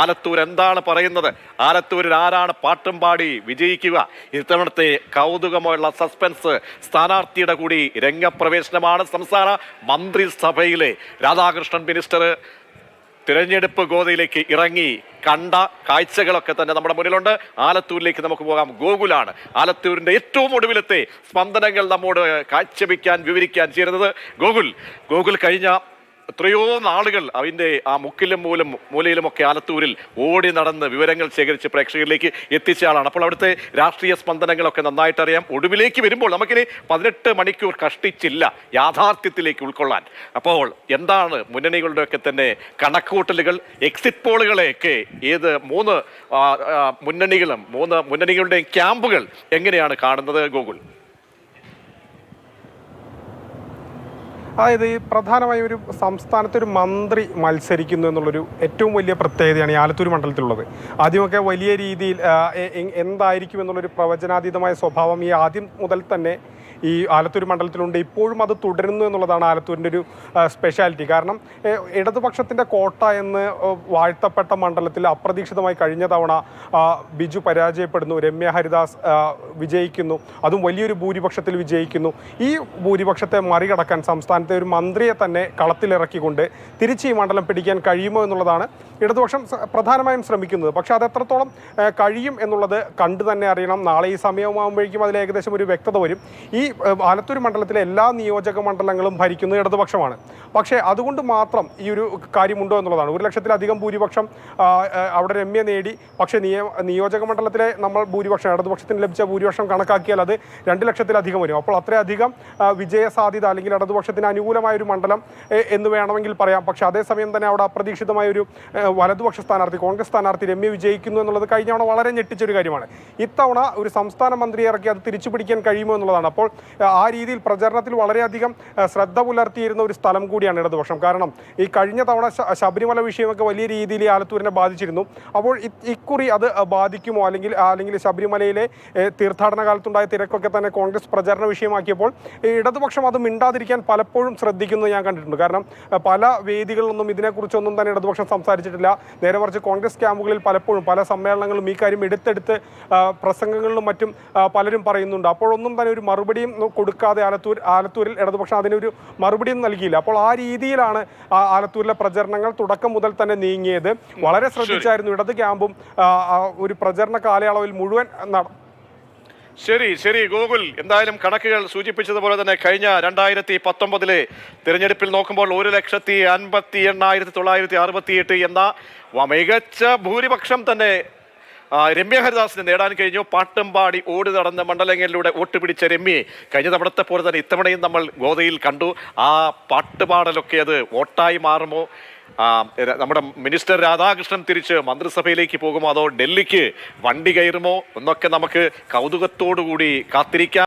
ആലത്തൂർ എന്താണ് പറയുന്നത്? ആലത്തൂരിൽ ആരാണ് പാട്ടും പാടി വിജയിക്കുക? ഇത്തവണത്തെ കൗതുകമുള്ള സസ്പെൻസ് സ്ഥാനാർത്ഥിയുടെ കൂടി രംഗപ്രവേശനമാണ് സംസ്ഥാന മന്ത്രിസഭയിലെ രാധാകൃഷ്ണൻ മിനിസ്റ്റർ. തിരഞ്ഞെടുപ്പ് ഗോതയിലേക്ക് ഇറങ്ങി കണ്ട കാഴ്ചകളൊക്കെ തന്നെ നമ്മുടെ മുന്നിലുണ്ട്. ആലത്തൂരിലേക്ക് നമുക്ക് പോകാം. ഗോകുലാണ് ആലത്തൂരിന്റെ ഏറ്റവും ഒടുവിലത്തെ സ്പന്ദനങ്ങൾ നമ്മോട് കാഴ്ചവെക്കാൻ വിവരിക്കാൻ ചേരുന്നത്. ഗോകുൽ ഗോകുൽ കഴിഞ്ഞ എത്രയോ നാളുകൾ അതിന്റെ ആ മുക്കിലും മൂലം മൂലയിലുമൊക്കെ ആലത്തൂരിൽ ഓടി നടന്ന് വിവരങ്ങൾ ശേഖരിച്ച് പ്രേക്ഷകരിലേക്ക് എത്തിച്ച ആളാണ്. അപ്പോൾ അവിടുത്തെ രാഷ്ട്രീയ സ്പന്ദനങ്ങളൊക്കെ നന്നായിട്ട് അറിയാം ഒടുവിലേക്ക് വരുമ്പോൾ നമുക്കിനി പതിനെട്ട് മണിക്കൂർ കഷ്ടിച്ചില്ല യാഥാർത്ഥ്യത്തിലേക്ക് ഉൾക്കൊള്ളാൻ. അപ്പോൾ എന്താണ് മുന്നണികളുടെയൊക്കെ തന്നെ കണക്കൂട്ടലുകൾ എക്സിറ്റ് പോളുകളെയൊക്കെ ഏത് മൂന്ന് മുന്നണികളും മൂന്ന് മുന്നണികളുടെയും ക്യാമ്പുകൾ എങ്ങനെയാണ് കാണുന്നത് ഗോകുൽ? അതായത് ഈ പ്രധാനമായും ഒരു സംസ്ഥാനത്ത് ഒരു മന്ത്രി മത്സരിക്കുന്നു എന്നുള്ളൊരു ഏറ്റവും വലിയ പ്രത്യേകതയാണ് ഈ ആലത്തൂർ മണ്ഡലത്തിലുള്ളത്. ആദ്യമൊക്കെ വലിയ രീതിയിൽ എന്തായിരിക്കും എന്നുള്ളൊരു പ്രവചനാതീതമായ സ്വഭാവം ഈ ആദ്യം മുതൽ തന്നെ ഈ ആലത്തൂർ മണ്ഡലത്തിലുണ്ട്. ഇപ്പോഴും അത് തുടരുന്നു എന്നുള്ളതാണ് ആലത്തൂരിന്റെ ഒരു സ്പെഷ്യാലിറ്റി കാരണം ഇടതുപക്ഷത്തിന്റെ കോട്ട എന്ന് വാഴ്ത്തപ്പെട്ട മണ്ഡലത്തിൽ അപ്രതീക്ഷിതമായി കഴിഞ്ഞ തവണ ബിജു പരാജയപ്പെടുന്നു രമ്യ ഹരിദാസ് വിജയിക്കുന്നു. അതും വലിയൊരു ഭൂരിപക്ഷത്തിൽ വിജയിക്കുന്നു. ഈ ഭൂരിപക്ഷത്തെ മറികടക്കാൻ സംസ്ഥാനത്തെ ഒരു മന്ത്രിയെ തന്നെ കളത്തിലിറക്കിക്കൊണ്ട് തിരിച്ച് ഈ മണ്ഡലം പിടിക്കാൻ കഴിയുമോ എന്നുള്ളതാണ് ഇടതുപക്ഷം പ്രധാനമായും ശ്രമിക്കുന്നത്. പക്ഷേ അത് എത്രത്തോളം കഴിയും എന്നുള്ളത് കണ്ടു തന്നെ അറിയണം. നാളെ ഈ സമയമാകുമ്പോഴേക്കും അതിൽ ഏകദേശം ഒരു വ്യക്തത വരും. ഈ ആലത്തൂർ മണ്ഡലത്തിലെ എല്ലാ നിയോജക മണ്ഡലങ്ങളും ഭരിക്കുന്നത് ഇടതുപക്ഷമാണ്. പക്ഷേ അതുകൊണ്ട് മാത്രം ഈ ഒരു കാര്യമുണ്ടോ എന്നുള്ളതാണ്. ഒരു ലക്ഷത്തിലധികം ഭൂരിപക്ഷം അവിടെ രമ്യ നേടി. പക്ഷേ നിയ നിയോജക മണ്ഡലത്തിലെ നമ്മൾ ഭൂരിപക്ഷം ഇടതുപക്ഷത്തിന് ലഭിച്ച ഭൂരിപക്ഷം കണക്കാക്കിയാൽ അത് രണ്ട് ലക്ഷത്തിലധികം വരും. അപ്പോൾ അത്രയധികം വിജയ സാധ്യത അല്ലെങ്കിൽ ഇടതുപക്ഷത്തിന് അനുകൂലമായ ഒരു മണ്ഡലം എന്ന് വേണമെങ്കിൽ പറയാം. പക്ഷേ അതേസമയം തന്നെ അവിടെ അപ്രതീക്ഷിതമായ ഒരു വലതുപക്ഷ സ്ഥാനാർത്ഥി കോൺഗ്രസ് സ്ഥാനാർത്ഥി രമ്യ വിജയിക്കുന്നു എന്നുള്ളത് കഴിഞ്ഞ വളരെ ഞെട്ടിച്ചൊരു കാര്യമാണ്. ഇത്തവണ ഒരു സംസ്ഥാന മന്ത്രിയിറക്കി അത് തിരിച്ചു പിടിക്കാൻ കഴിയുമോ എന്നുള്ളതാണ്. അപ്പോൾ ആ, രീതിയിൽ പ്രചരണത്തിൽ വളരെയധികം ശ്രദ്ധ പുലർത്തിയിരുന്ന ഒരു സ്ഥലം കൂടിയാണ് ഇടതുപക്ഷം. കാരണം ഈ കഴിഞ്ഞ തവണ ശബരിമല വിഷയമൊക്കെ വലിയ രീതിയിൽ ആലത്തൂരിനെ ബാധിച്ചിരുന്നു. അപ്പോൾ ഇക്കുറി അത് ബാധിക്കുമോ? അല്ലെങ്കിൽ അല്ലെങ്കിൽ ശബരിമലയിലെ തീർത്ഥാടന കാലത്തുണ്ടായ തിരക്കൊക്കെ തന്നെ കോൺഗ്രസ് പ്രചരണ വിഷയമാക്കിയപ്പോൾ ഇടതുപക്ഷം അത് മിണ്ടാതിരിക്കാൻ പലപ്പോഴും ശ്രദ്ധിക്കുന്നത് ഞാൻ കണ്ടിട്ടുണ്ട്. കാരണം പല വേദികളിലൊന്നും ഇതിനെക്കുറിച്ചൊന്നും തന്നെ ഇടതുപക്ഷം സംസാരിച്ചിട്ടില്ല. നേരെ മറിച്ച് കോൺഗ്രസ് ക്യാമ്പുകളിൽ പലപ്പോഴും പല സമ്മേളനങ്ങളും ഈ കാര്യം എടുത്തെടുത്ത് പ്രസംഗങ്ങളിലും മറ്റും പലരും പറയുന്നുണ്ട്. അപ്പോഴൊന്നും തന്നെ ഒരു മറുപടിയും കൊടുക്കാതെ ആലത്തൂർ ആലത്തൂരിൽ ഇടതുപക്ഷം അതിനൊരു മറുപടിയും നൽകിയില്ല. അപ്പോൾ ആ രീതിയിലാണ് ആലത്തൂരിലെ പ്രചരണങ്ങൾ തുടക്കം മുതൽ തന്നെ നീങ്ങിയത്. വളരെ ശ്രദ്ധിച്ചായിരുന്നു. ഇടത് ക്യാമ്പും ഒരു പ്രചരണ കാലയളവിൽ മുഴുവൻ ശരി ശരി. ഗൂഗിൾ എന്തായാലും കണക്കുകൾ സൂചിപ്പിച്ചതുപോലെ തന്നെ കഴിഞ്ഞ രണ്ടായിരത്തി പത്തൊമ്പതിലെ തിരഞ്ഞെടുപ്പിൽ നോക്കുമ്പോൾ ഒരു ലക്ഷത്തി അൻപത്തി എണ്ണായിരത്തി തൊള്ളായിരത്തി അറുപത്തി എട്ട് എന്ന മികച്ച ഭൂരിപക്ഷം തന്നെ രമ്യ ഹരിദാസിന് നേടാൻ കഴിഞ്ഞു. പാട്ടമ്പാടി ഓടി നടന്ന മണ്ഡലങ്ങളിലൂടെ വോട്ട് പിടിച്ച രമ്യയെ കഴിഞ്ഞ തവണത്തെ പോലെ തന്നെ ഇത്തവണയും നമ്മൾ ഗോതയിൽ കണ്ടു. ആ പാട്ടുപാടലൊക്കെ അത് വോട്ടായി മാറുമോ? നമ്മുടെ മിനിസ്റ്റർ രാധാകൃഷ്ണൻ തിരിച്ച് മന്ത്രിസഭയിലേക്ക് പോകുമോ? അതോ ഡൽഹിക്ക് വണ്ടി കയറുമോ? എന്നൊക്കെ നമുക്ക് കൗതുകത്തോടു കൂടി കാത്തിരിക്കാം.